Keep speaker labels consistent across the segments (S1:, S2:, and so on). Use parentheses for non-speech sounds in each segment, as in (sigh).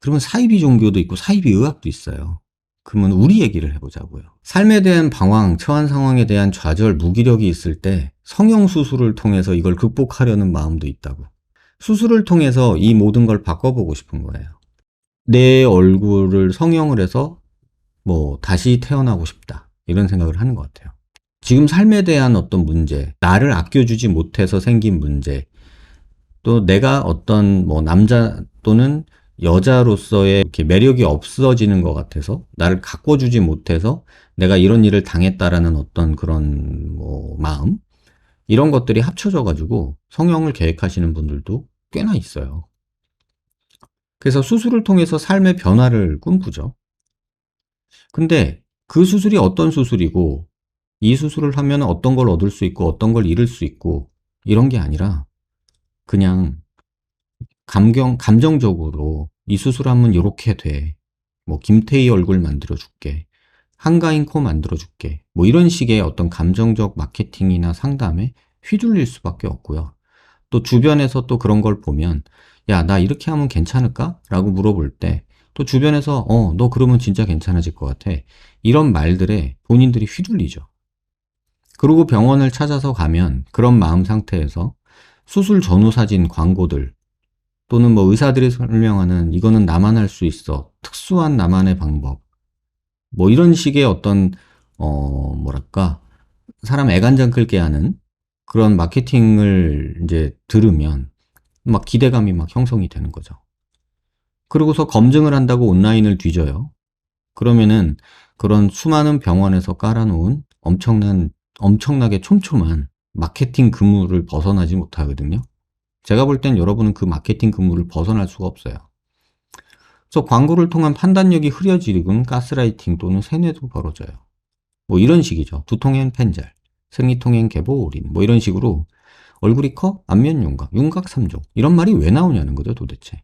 S1: 그러면 사이비 종교도 있고 사이비 의학도 있어요. 그러면 우리 얘기를 해보자고요. 삶에 대한 방황, 처한 상황에 대한 좌절, 무기력이 있을 때 성형 수술을 통해서 이걸 극복하려는 마음도 있다고. 수술을 통해서 이 모든 걸 바꿔보고 싶은 거예요. 내 얼굴을 성형을 해서 뭐 다시 태어나고 싶다. 이런 생각을 하는 것 같아요. 지금 삶에 대한 어떤 문제, 나를 아껴주지 못해서 생긴 문제, 또 내가 어떤 뭐 남자 또는 여자로서의 이렇게 매력이 없어지는 것 같아서 나를 가꿔주지 못해서 내가 이런 일을 당했다라는 어떤 그런 뭐 마음 이런 것들이 합쳐져 가지고 성형을 계획하시는 분들도 꽤나 있어요. 그래서 수술을 통해서 삶의 변화를 꿈꾸죠. 근데 그 수술이 어떤 수술이고 이 수술을 하면 어떤 걸 얻을 수 있고 어떤 걸 잃을 수 있고 이런 게 아니라 그냥 감경, 감정적으로 이 수술하면 이렇게 돼. 뭐, 김태희 얼굴 만들어 줄게. 한가인 코 만들어 줄게. 뭐, 이런 식의 어떤 감정적 마케팅이나 상담에 휘둘릴 수밖에 없고요. 또 주변에서 또 그런 걸 보면, 야, 나 이렇게 하면 괜찮을까? 라고 물어볼 때, 또 주변에서, 어, 너 그러면 진짜 괜찮아질 것 같아. 이런 말들에 본인들이 휘둘리죠. 그리고 병원을 찾아서 가면 그런 마음 상태에서 수술 전후 사진 광고들, 또는 뭐 의사들이 설명하는 이거는 나만 할 수 있어. 특수한 나만의 방법. 뭐 이런 식의 어떤, 어, 뭐랄까. 사람 애간장 끌게 하는 그런 마케팅을 이제 들으면 막 기대감이 막 형성이 되는 거죠. 그러고서 검증을 한다고 온라인을 뒤져요. 그러면은 그런 수많은 병원에서 깔아놓은 엄청난, 엄청나게 촘촘한 마케팅 그물을 벗어나지 못하거든요. 제가 볼 땐 여러분은 그 마케팅 근무를 벗어날 수가 없어요. 그래서 광고를 통한 판단력이 흐려지는 가스라이팅 또는 세뇌도 벌어져요. 뭐 이런 식이죠. 두통엔 펜잘, 생리통엔 개보 올인, 뭐 이런 식으로 얼굴이 커? 안면 윤곽, 윤곽 3종. 이런 말이 왜 나오냐는 거죠, 도대체.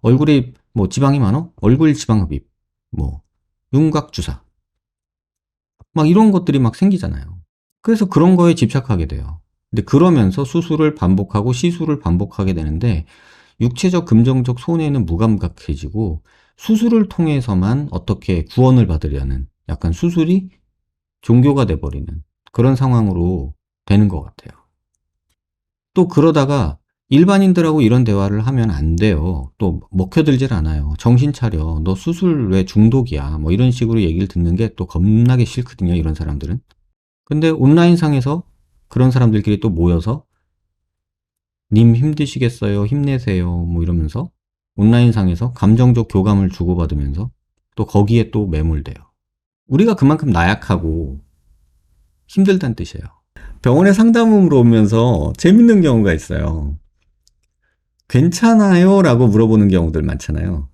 S1: 얼굴이 뭐 지방이 많어? 얼굴 지방 흡입, 뭐 윤곽 주사. 막 이런 것들이 막 생기잖아요. 그래서 그런 거에 집착하게 돼요. 근데 그러면서 수술을 반복하고 시술을 반복하게 되는데 육체적 금정적 손해는 무감각해지고 수술을 통해서만 어떻게 구원을 받으려는 약간 수술이 종교가 돼버리는 그런 상황으로 되는 것 같아요. 또 그러다가 일반인들하고 이런 대화를 하면 안 돼요. 또 먹혀들질 않아요. 정신 차려. 너 수술 왜 중독이야. 뭐 이런 식으로 얘기를 듣는 게 또 겁나게 싫거든요. 이런 사람들은. 근데 온라인상에서 그런 사람들끼리 또 모여서 님 힘드시겠어요? 힘내세요. 뭐 이러면서 온라인상에서 감정적 교감을 주고받으면서 또 거기에 또 매몰돼요. 우리가 그만큼 나약하고 힘들다는 뜻이에요. 병원에 상담으로 오면서 재밌는 경우가 있어요. 괜찮아요? 라고 물어보는 경우들 많잖아요.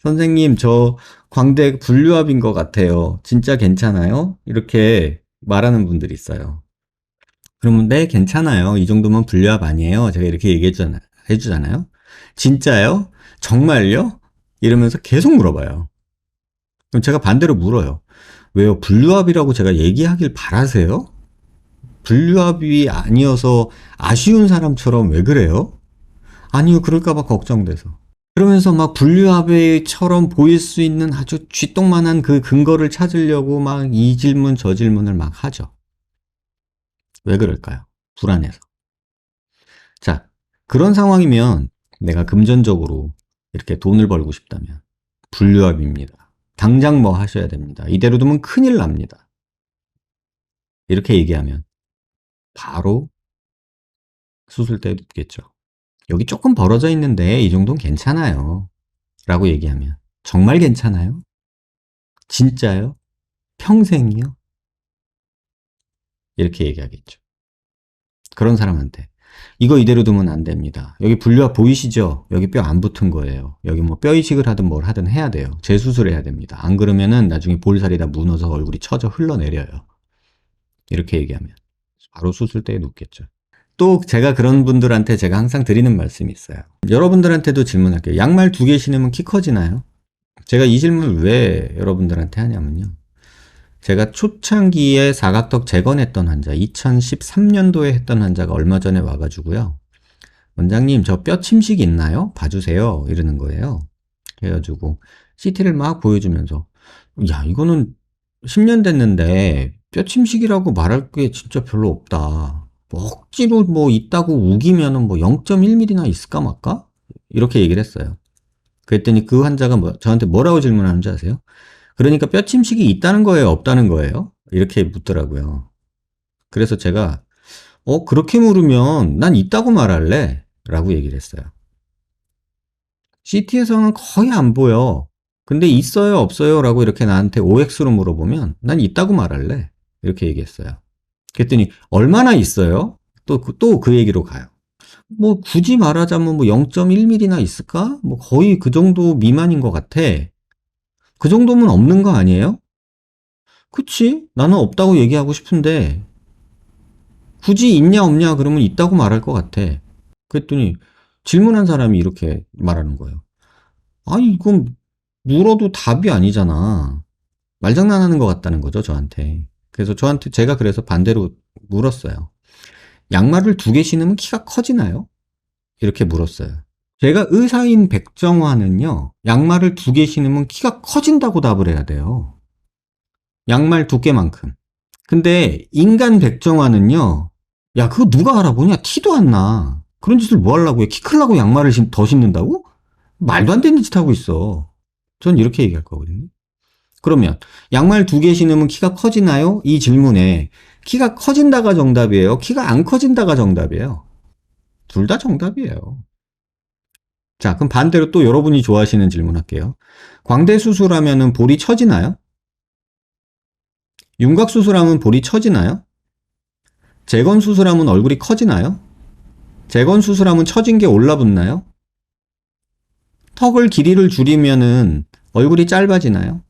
S1: 선생님, 저 광대 분류압인 것 같아요. 진짜 괜찮아요? 이렇게 말하는 분들이 있어요. 그러면 네 괜찮아요. 이 정도면 분류압 아니에요. 제가 이렇게 얘기해주잖아요. 해주잖아요. 진짜요? 정말요? 이러면서 계속 물어봐요. 그럼 제가 반대로 물어요. 왜요? 분류압이라고 제가 얘기하길 바라세요? 분류압이 아니어서 아쉬운 사람처럼 왜 그래요? 아니요, 그럴까봐 걱정돼서. 그러면서 막 분류압처럼 보일 수 있는 아주 쥐똥만한 그 근거를 찾으려고 막 이 질문 저 질문을 막 하죠. 왜 그럴까요? 불안해서. 자, 그런 상황이면 내가 금전적으로 이렇게 돈을 벌고 싶다면 분류압입니다. 당장 뭐 하셔야 됩니다. 이대로 두면 큰일 납니다. 이렇게 얘기하면 바로 수술대에 눕겠죠. 여기 조금 벌어져 있는데 이 정도는 괜찮아요. 라고 얘기하면 정말 괜찮아요? 진짜요? 평생이요? 이렇게 얘기하겠죠. 그런 사람한테 이거 이대로 두면 안 됩니다. 여기 분류압 보이시죠? 여기 뼈 안 붙은 거예요. 여기 뭐 뼈 이식을 하든 뭘 하든 해야 돼요. 재수술해야 됩니다. 안 그러면은 나중에 볼살이 다 무너서 얼굴이 처져 흘러내려요. 이렇게 얘기하면 바로 수술대에 눕겠죠. 또 제가 그런 분들한테 제가 항상 드리는 말씀이 있어요. 여러분들한테도 질문할게요. 양말 두 개 신으면 키 커지나요? 제가 이 질문을 왜 여러분들한테 하냐면요. 제가 초창기에 사각턱 재건했던 환자, 2013년도에 했던 환자가 얼마 전에 와가지고요. 원장님, 저 뼈 침식 있나요? 봐주세요. 이러는 거예요. 해가지고 CT를 막 보여주면서 야 이거는 10년 됐는데 뼈 침식이라고 말할 게 진짜 별로 없다. 뭐 억지로 뭐 있다고 우기면은 뭐 0.1mm나 있을까 말까? 이렇게 얘기를 했어요. 그랬더니 그 환자가 뭐- 저한테 뭐라고 질문하는지 아세요? 그러니까 뼈 침식이 있다는 거예요, 없다는 거예요? 이렇게 묻더라고요. 그래서 제가 어 그렇게 물으면 난 있다고 말할래 라고 얘기를 했어요. CT에서는 거의 안 보여. 근데 있어요, 없어요? 라고 이렇게 나한테 OX로 물어보면 난 있다고 말할래. 이렇게 얘기했어요. 그랬더니 얼마나 있어요? 또, 그- 또 그 얘기로 가요. 뭐 굳이 말하자면 뭐 0.1mm나 있을까? 뭐 거의 그 정도 미만인 것 같아. 그 정도면 없는 거 아니에요? 그치? 나는 없다고 얘기하고 싶은데 굳이 있냐 없냐 그러면 있다고 말할 것 같아. 그랬더니 질문한 사람이 이렇게 말하는 거예요. 아니 이건 물어도 답이 아니잖아. 말장난하는 것 같다는 거죠 저한테. 그래서 저한테 제가 그래서 반대로 물었어요. 양말을 두 개 신으면 키가 커지나요? 이렇게 물었어요. 제가 의사인 백정화는요, 양말을 두 개 신으면 키가 커진다고 답을 해야 돼요. 양말 두께만큼. 근데 인간 백정화는요, 야, 그거 누가 알아보냐? 티도 안 나. 그런 짓을 뭐 하려고 해? 키 크려고 양말을 신- 더 신는다고? 말도 안 되는 짓 하고 있어. 전 이렇게 얘기할 거거든요. 그러면 양말 두 개 신으면 키가 커지나요? 이 질문에 키가 커진다가 정답이에요. 키가 안 커진다가 정답이에요. 둘 다 정답이에요. 자, 그럼 반대로 또 여러분이 좋아하시는 질문 할게요. 광대 수술하면은 볼이 처지나요? 윤곽 수술하면 볼이 처지나요? 재건 수술하면 얼굴이 커지나요? 재건 수술하면 처진 게 올라붙나요? 턱을 길이를 줄이면은 얼굴이 짧아지나요?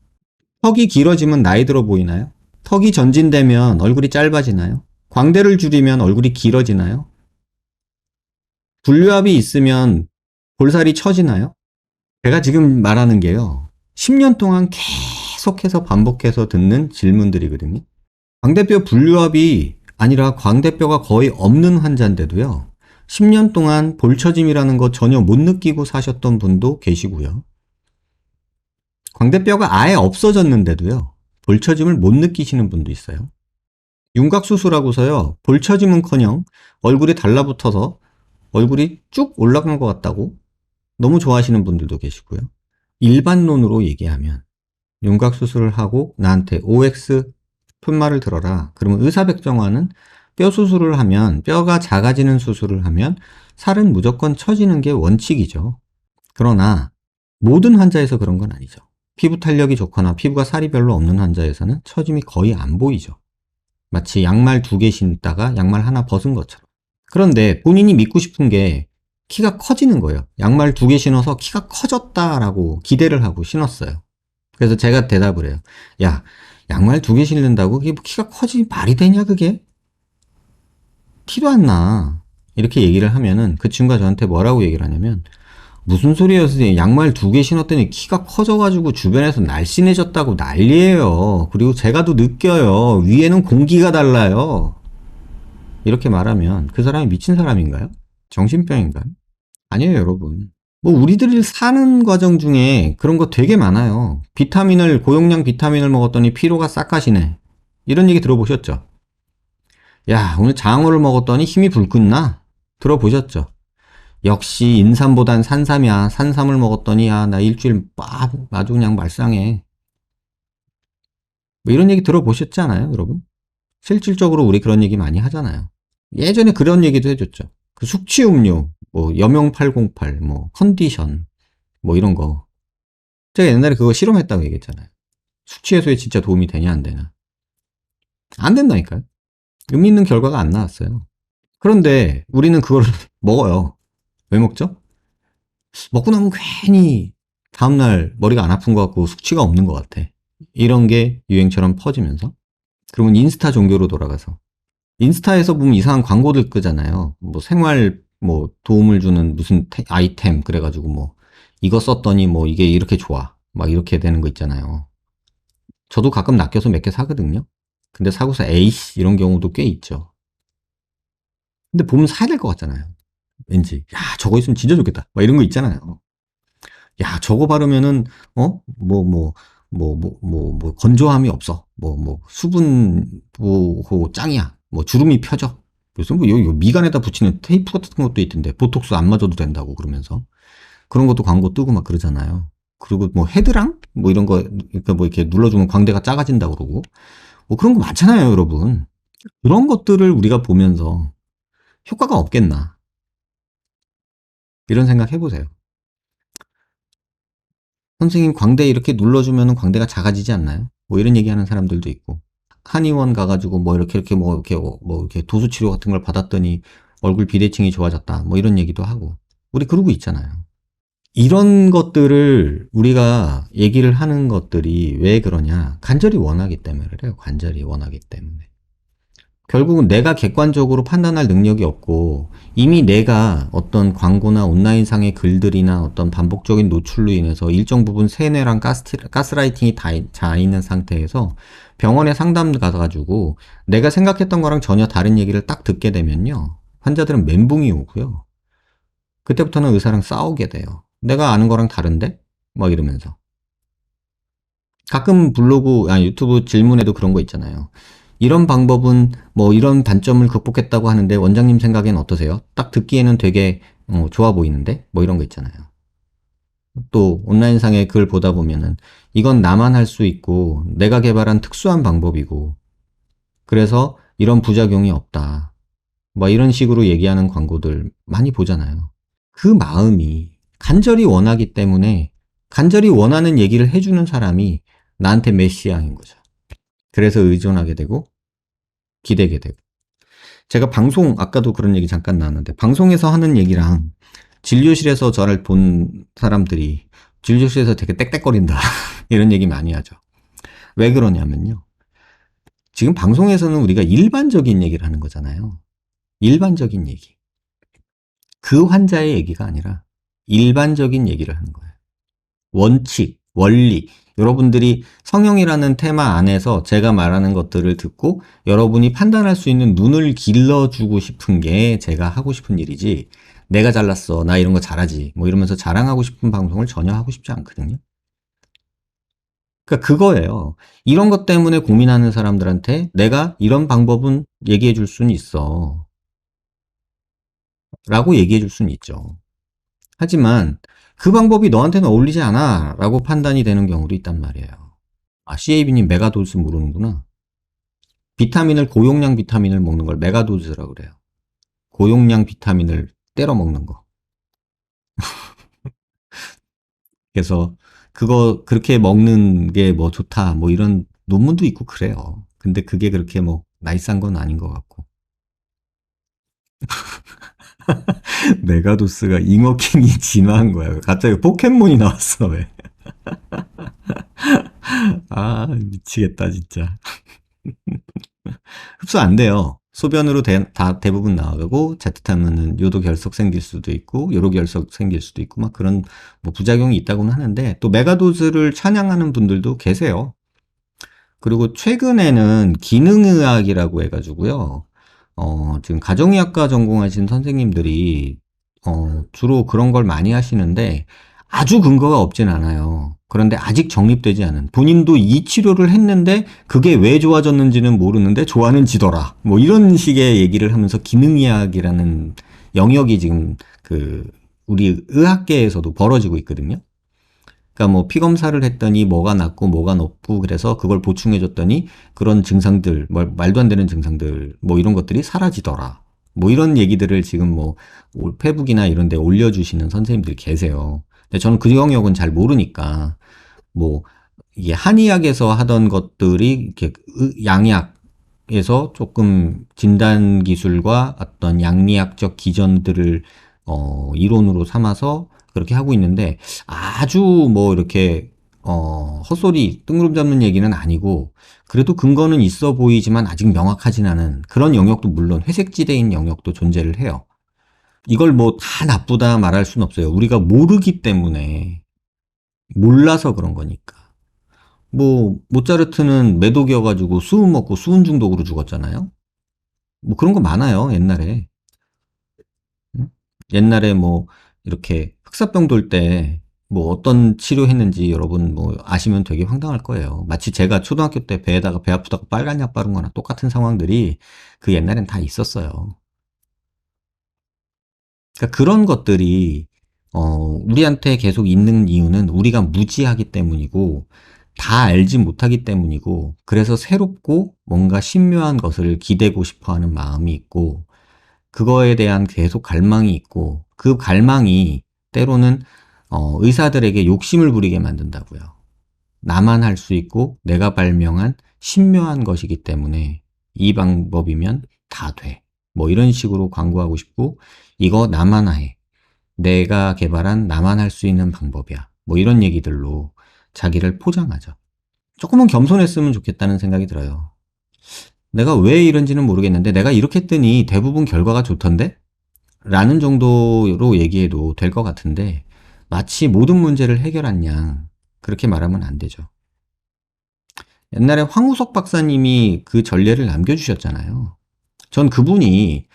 S1: 턱이 길어지면 나이 들어 보이나요? 턱이 전진되면 얼굴이 짧아지나요? 광대를 줄이면 얼굴이 길어지나요? 분류압이 있으면 볼살이 처지나요? 제가 지금 말하는 게요. 10년 동안 계속해서 반복해서 듣는 질문들이거든요. 광대뼈 분류압이 아니라 광대뼈가 거의 없는 환자인데도요. 10년 동안 볼처짐이라는 거 전혀 못 느끼고 사셨던 분도 계시고요. 광대뼈가 아예 없어졌는데도요. 볼처짐을 못 느끼시는 분도 있어요. 윤곽 수술하고서요. 볼처짐은커녕 얼굴이 달라붙어서 얼굴이 쭉 올라간 것 같다고 너무 좋아하시는 분들도 계시고요. 일반론으로 얘기하면 윤곽 수술을 하고 나한테 OX 푯말을 들어라. 그러면 의사백정화는 뼈 수술을 하면 뼈가 작아지는 수술을 하면 살은 무조건 처지는 게 원칙이죠. 그러나 모든 환자에서 그런 건 아니죠. 피부 탄력이 좋거나 피부가 살이 별로 없는 환자에서는 처짐이 거의 안 보이죠. 마치 양말 두 개 신다가 양말 하나 벗은 것처럼. 그런데 본인이 믿고 싶은 게 키가 커지는 거예요. 양말 두 개 신어서 키가 커졌다라고 기대를 하고 신었어요. 그래서 제가 대답을 해요. 야, 양말 두 개 신는다고 뭐 키가 커지 말이 되냐 그게? 티도 안 나. 이렇게 얘기를 하면은 그 친구가 저한테 뭐라고 얘기를 하냐면 무슨 소리예요, 선생님? 양말 두 개 신었더니 키가 커져가지고 주변에서 날씬해졌다고 난리예요. 그리고 제가 또 느껴요. 위에는 공기가 달라요. 이렇게 말하면 그 사람이 미친 사람인가요? 정신병인가요? 아니에요, 여러분. 뭐 우리들이 사는 과정 중에 그런 거 되게 많아요. 비타민을 고용량 비타민을 먹었더니 피로가 싹 가시네. 이런 얘기 들어보셨죠? 야, 오늘 장어를 먹었더니 힘이 불끈 나. 들어보셨죠? 역시 인삼보단 산삼이야. 산삼을 먹었더니 야, 나 일주일 빠 아주 그냥 말상해. 뭐 이런 얘기 들어보셨지 않아요, 여러분? 실질적으로 우리 그런 얘기 많이 하잖아요. 예전에 그런 얘기도 해줬죠. 그 숙취 음료, 뭐 여명 808, 뭐 컨디션, 뭐 이런 거. 제가 옛날에 그거 실험했다고 얘기했잖아요. 숙취 해소에 진짜 도움이 되냐 안 되냐. 안 된다니까요. 의미 있는 결과가 안 나왔어요. 그런데 우리는 그걸 (laughs) 먹어요. 왜 먹죠? 먹고 나면 괜히 다음날 머리가 안 아픈 것 같고 숙취가 없는 것 같아. 이런 게 유행처럼 퍼지면서. 그러면 인스타 종교로 돌아가서. 인스타에서 보면 이상한 광고들 끄잖아요. 뭐 생활 뭐 도움을 주는 무슨 테- 아이템 그래가지고 뭐 이거 썼더니 뭐 이게 이렇게 좋아. 막 이렇게 되는 거 있잖아요. 저도 가끔 낚여서 몇 개 사거든요. 근데 사고서 에이씨 이런 경우도 꽤 있죠. 근데 보면 사야 될 것 같잖아요. 왠지 야 저거 있으면 진짜 좋겠다. 막 이런 거 있잖아요. 야, 저거 바르면은, 어? 뭐, 뭐, 뭐, 뭐, 뭐, 뭐, 건조함이 없어. 뭐, 뭐, 수분 보호 짱이야. 뭐, 주름이 펴져. 그래서 뭐, 요, 요 미간에다 붙이는 테이프 같은 것도 있던데, 보톡스 안 맞아도 된다고 그러면서. 그런 것도 광고 뜨고 막 그러잖아요. 그리고 뭐, 헤드랑? 뭐 이런 거, 그러니까 뭐 이렇게 눌러주면 광대가 작아진다 그러고. 뭐 그런 거 많잖아요, 여러분. 그런 것들을 우리가 보면서 효과가 없겠나. 이런 생각 해보세요. 선생님 광대 이렇게 눌러주면 광대가 작아지지 않나요? 뭐 이런 얘기하는 사람들도 있고 한의원 가가지고 뭐 이렇게 이렇게 뭐 이렇게 뭐 이렇게 도수 치료 같은 걸 받았더니 얼굴 비대칭이 좋아졌다 뭐 이런 얘기도 하고 우리 그러고 있잖아요. 이런 것들을 우리가 얘기를 하는 것들이 왜 그러냐 간절히 원하기 때문에 그래요. 간절히 원하기 때문에. 결국은 내가 객관적으로 판단할 능력이 없고 이미 내가 어떤 광고나 온라인상의 글들이나 어떤 반복적인 노출로 인해서 일정 부분 세뇌랑 가스, 가스라이팅이 다 자 있는 상태에서 병원에 상담 가가지고 내가 생각했던 거랑 전혀 다른 얘기를 딱 듣게 되면요. 환자들은 멘붕이 오고요. 그때부터는 의사랑 싸우게 돼요. 내가 아는 거랑 다른데? 막 이러면서. 가끔 블로그, 아, 유튜브 질문에도 그런 거 있잖아요. 이런 방법은 뭐 이런 단점을 극복했다고 하는데 원장님 생각엔 어떠세요? 딱 듣기에는 되게 어, 좋아 보이는데 뭐 이런 거 있잖아요. 또 온라인상의 글 보다 보면은 이건 나만 할 수 있고 내가 개발한 특수한 방법이고 그래서 이런 부작용이 없다. 뭐 이런 식으로 얘기하는 광고들 많이 보잖아요. 그 마음이 간절히 원하기 때문에 간절히 원하는 얘기를 해주는 사람이 나한테 메시아인 거죠. 그래서 의존하게 되고 기대게 되고. 제가 방송 아까도 그런 얘기 잠깐 나왔는데 방송에서 하는 얘기랑 진료실에서 저를 본 사람들이 진료실에서 되게 땡땡거린다 (laughs) 이런 얘기 많이 하죠. 왜 그러냐면요. 지금 방송에서는 우리가 일반적인 얘기를 하는 거잖아요. 일반적인 얘기. 그 환자의 얘기가 아니라 일반적인 얘기를 하는 거예요. 원칙, 원리, 여러분들이 성형이라는 테마 안에서 제가 말하는 것들을 듣고 여러분이 판단할 수 있는 눈을 길러주고 싶은 게 제가 하고 싶은 일이지 내가 잘났어 나 이런 거 잘하지 뭐 이러면서 자랑하고 싶은 방송을 전혀 하고 싶지 않거든요. 그러니까 그거예요. 이런 것 때문에 고민하는 사람들한테 내가 이런 방법은 얘기해 줄 수는 있어. 라고 얘기해 줄 수는 있죠. 하지만 그 방법이 너한테는 어울리지 않아 라고 판단이 되는 경우도 있단 말이에요. 아, CAB님 메가도즈 모르는구나. 비타민을 고용량 비타민을 먹는 걸 메가도즈라고 그래요. 고용량 비타민을 때려 먹는 거. (laughs) 그래서 그거 그렇게 먹는 게 뭐 좋다 뭐 이런 논문도 있고 그래요. 근데 그게 그렇게 뭐 나이스한 건 아닌 것 같고. (laughs) (laughs) 메가도스가 잉어킹이 (laughs) 진화한 거야. 갑자기 포켓몬이 나왔어, 왜. (laughs) 아, 미치겠다, 진짜. 흡수 안 돼요. 소변으로 대, 다 대부분 나가고 자칫하면은 요도 결석 생길 수도 있고 요로 결석 생길 수도 있고 막 그런 뭐 부작용이 있다고는 하는데 또 메가도즈를 찬양하는 분들도 계세요. 그리고 최근에는 기능의학이라고 해가지고요. 어, 지금 가정의학과 전공하신 선생님들이 어, 주로 그런 걸 많이 하시는데 아주 근거가 없진 않아요. 그런데 아직 정립되지 않은 본인도 이 치료를 했는데 그게 왜 좋아졌는지는 모르는데 좋아는 지더라. 뭐 이런 식의 얘기를 하면서 기능의학이라는 영역이 지금 그 우리 의학계에서도 벌어지고 있거든요. 그러니까 뭐 피검사를 했더니 뭐가 낮고 뭐가 높고 그래서 그걸 보충해 줬더니 그런 증상들 뭐 말도 안 되는 증상들 뭐 이런 것들이 사라지더라. 뭐 이런 얘기들을 지금 뭐 페북이나 이런 데 올려 주시는 선생님들이 계세요. 근데 저는 그 영역은 잘 모르니까 뭐 이게 한의학에서 하던 것들이 이렇게 양약 에서 조금 진단 기술과 어떤 양리학적 기전들을 어 이론으로 삼아서 그렇게 하고 있는데 아주 뭐 이렇게 어, 헛소리, 뜬구름 잡는 얘기는 아니고, 그래도 근거는 있어 보이지만 아직 명확하진 않은 그런 영역도 물론 회색지대인 영역도 존재를 해요. 이걸 뭐 다 나쁘다 말할 수는 없어요. 우리가 모르기 때문에, 몰라서 그런 거니까. 뭐, 모차르트는 매독이어가지고 수은 먹고 수은 중독으로 죽었잖아요? 뭐 그런 거 많아요, 옛날에. 옛날에 뭐, 이렇게 흑사병 돌 때 뭐 어떤 치료했는지 여러분 뭐 아시면 되게 황당할 거예요. 마치 제가 초등학교 때 배에다가 배 아프다고 빨간 약 바른 거나 똑같은 상황들이 그 옛날엔 다 있었어요. 그러니까 그런 것들이 어, 우리한테 계속 있는 이유는 우리가 무지하기 때문이고 다 알지 못하기 때문이고 그래서 새롭고 뭔가 신묘한 것을 기대고 싶어 하는 마음이 있고 그거에 대한 계속 갈망이 있고 그 갈망이 때로는 어, 의사들에게 욕심을 부리게 만든다고요. 나만 할 수 있고 내가 발명한 신묘한 것이기 때문에 이 방법이면 다 돼. 뭐 이런 식으로 광고하고 싶고 이거 나만 해. 내가 개발한 나만 할 수 있는 방법이야. 뭐 이런 얘기들로 자기를 포장하죠. 조금은 겸손했으면 좋겠다는 생각이 들어요. 내가 왜 이런지는 모르겠는데 내가 이렇게 했더니 대부분 결과가 좋던데? 라는 정도로 얘기해도 될 것 같은데 마치 모든 문제를 해결한 양 그렇게 말하면 안 되죠. 옛날에 황우석 박사님이 그 전례를 남겨주셨잖아요. 전 그분이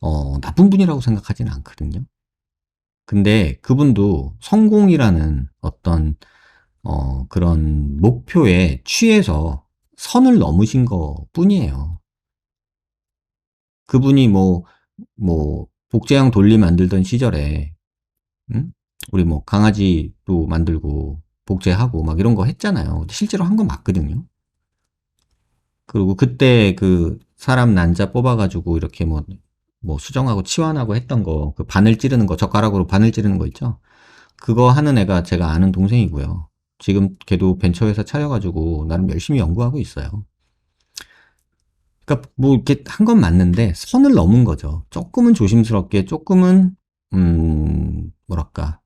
S1: 어, 나쁜 분이라고 생각하지는 않거든요. 근데 그분도 성공이라는 어떤 어, 그런 목표에 취해서 선을 넘으신 것 뿐이에요. 그분이 뭐, 뭐, 복제형 돌리 만들던 시절에, 응? 우리 뭐 강아지도 만들고 복제하고 막 이런 거 했잖아요. 실제로 한 건 맞거든요. 그리고 그때 그 사람 난자 뽑아가지고 이렇게 뭐, 뭐 수정하고 치환하고 했던 거, 그 바늘 찌르는 거, 젓가락으로 바늘 찌르는 거 있죠? 그거 하는 애가 제가 아는 동생이고요. 지금 걔도 벤처회사 차려가지고 나름 열심히 연구하고 있어요. 그러니까 뭐 이렇게 한 건 맞는데 선을 넘은 거죠. 조금은 조심스럽게, 조금은 음 뭐랄까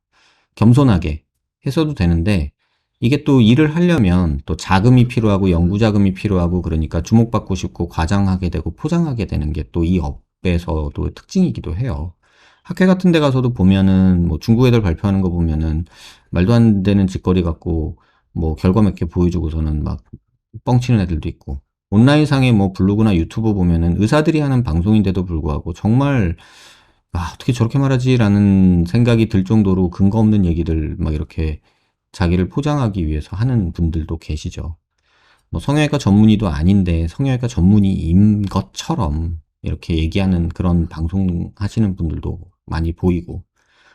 S1: 겸손하게 했어도 되는데 이게 또 일을 하려면 또 자금이 필요하고 연구 자금이 필요하고 그러니까 주목받고 싶고 과장하게 되고 포장하게 되는 게 또 이 업에서도 특징이기도 해요. 학회 같은 데 가서도 보면은 뭐 중국 애들 발표하는 거 보면은 말도 안 되는 짓거리 갖고 뭐 결과 몇 개 보여주고서는 막 뻥치는 애들도 있고 온라인상에 뭐 블로그나 유튜브 보면은 의사들이 하는 방송인데도 불구하고 정말 아, 어떻게 저렇게 말하지라는 생각이 들 정도로 근거 없는 얘기들 막 이렇게 자기를 포장하기 위해서 하는 분들도 계시죠. 뭐 성형외과 전문의도 아닌데 성형외과 전문의인 것처럼 이렇게 얘기하는 그런 방송 하시는 분들도 많이 보이고.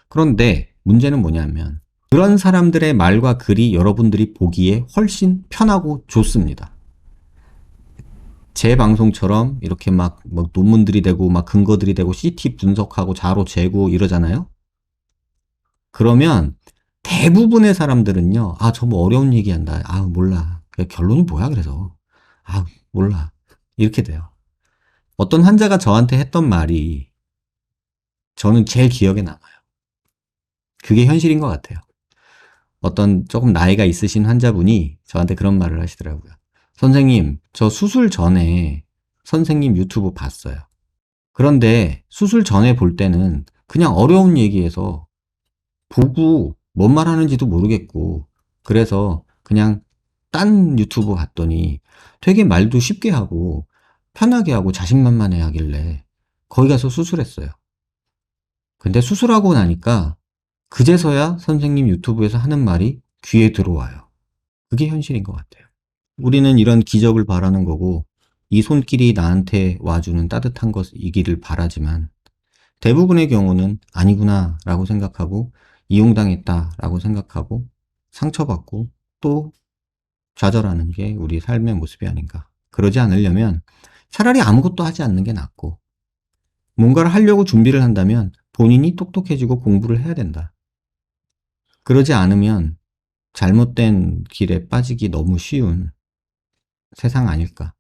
S1: 그런데 문제는 뭐냐면 그런 사람들의 말과 글이 여러분들이 보기에 훨씬 편하고 좋습니다. 제 방송처럼 이렇게 막, 막 논문들이 되고 막 근거들이 되고 CT 분석하고 자로 재고 이러잖아요. 그러면 대부분의 사람들은요. 아, 저 뭐 어려운 얘기한다. 아, 몰라. 그 결론이 뭐야 그래서. 아, 몰라. 이렇게 돼요. 어떤 환자가 저한테 했던 말이 저는 제일 기억에 남아요. 그게 현실인 것 같아요. 어떤 조금 나이가 있으신 환자분이 저한테 그런 말을 하시더라고요. 선생님, 저 수술 전에 선생님 유튜브 봤어요. 그런데 수술 전에 볼 때는 그냥 어려운 얘기해서 보고 뭔 말 하는지도 모르겠고, 그래서 그냥 딴 유튜브 봤더니 되게 말도 쉽게 하고 편하게 하고 자신만만해 하길래 거기 가서 수술했어요. 근데 수술하고 나니까 그제서야 선생님 유튜브에서 하는 말이 귀에 들어와요. 그게 현실인 것 같아요. 우리는 이런 기적을 바라는 거고 이 손길이 나한테 와주는 따뜻한 것이기를 바라지만 대부분의 경우는 아니구나 라고 생각하고 이용당했다 라고 생각하고 상처받고 또 좌절하는 게 우리 삶의 모습이 아닌가. 그러지 않으려면 차라리 아무것도 하지 않는 게 낫고 뭔가를 하려고 준비를 한다면 본인이 똑똑해지고 공부를 해야 된다. 그러지 않으면 잘못된 길에 빠지기 너무 쉬운 세상 아닐까.